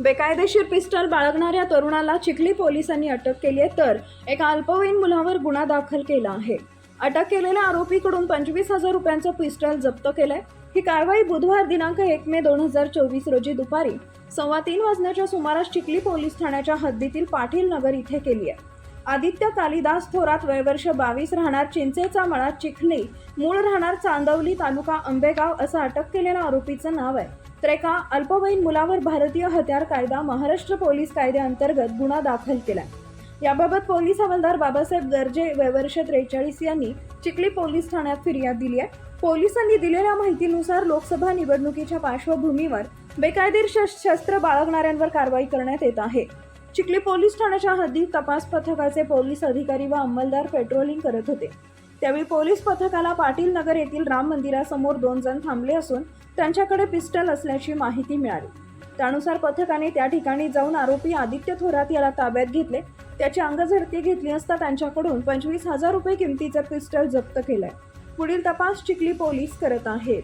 बेकायदेशीर पिस्टल बाळगणाऱ्या तरुणाला चिखली पोलिसांनी अटक केली आहे. तर एका अल्पवयीन मुलावर गुन्हा दाखल केला आहे. अटक केलेल्या आरोपीकडून पंचवीस हजार रुपयांचं पिस्टल जप्त केलंय. ही कारवाई बुधवार दिनांक एक मे दोन हजार चोवीस रोजी दुपारी सव्वा तीन वाजण्याच्या सुमारास चिखली पोलीस ठाण्याच्या हद्दीतील पाटील नगर इथे केली आहे. आदित्य कालिदास थोरात वयवर्ष बावीस राहणार चिंचेचा मळा चिखली. मूळ राहणार चांदवली तालुका आंबेगाव असं अटक केलेल्या आरोपीचं नाव आहे. तर एका अल्पवयीन मुलावर भारतीय हत्यार कायदा महाराष्ट्र पोलीस कायद्याअंतर्गत गुन्हा दाखल केला याबाबत पोलीस हवालदार बाबासाहेब गर्जे वयवर्ष त्रेचाळीस यांनी चिखली पोलीस ठाण्यात फिर्याद दिली आहे. पोलिसांनी दिलेल्या माहितीनुसार लोकसभा निवडणुकीच्या पार्श्वभूमीवर बेकायदेर शस्त्र बाळगणाऱ्यांवर कारवाई करण्यात येत आहे. चिखली पोलीस ठाण्याच्या हद्दीत तपास पथकाचे पोलीस अधिकारी व अंमलदार पेट्रोलिंग करत होते. त्यावेळी पोलीस पथकाला पाटील नगर येथील राम मंदिरासमोर दोन जण थांबले असून त्यांच्याकडे पिस्टल असल्याची माहिती मिळाली. त्यानुसार पथकाने त्या ठिकाणी जाऊन आरोपी आदित्य थोरात याला ताब्यात घेतले. त्याची अंगझडती घेतली असता त्यांच्याकडून पंचवीस हजार रुपये किमतीचं पिस्टल जप्त केलंय. पुढील तपास चिखली पोलीस करत आहेत.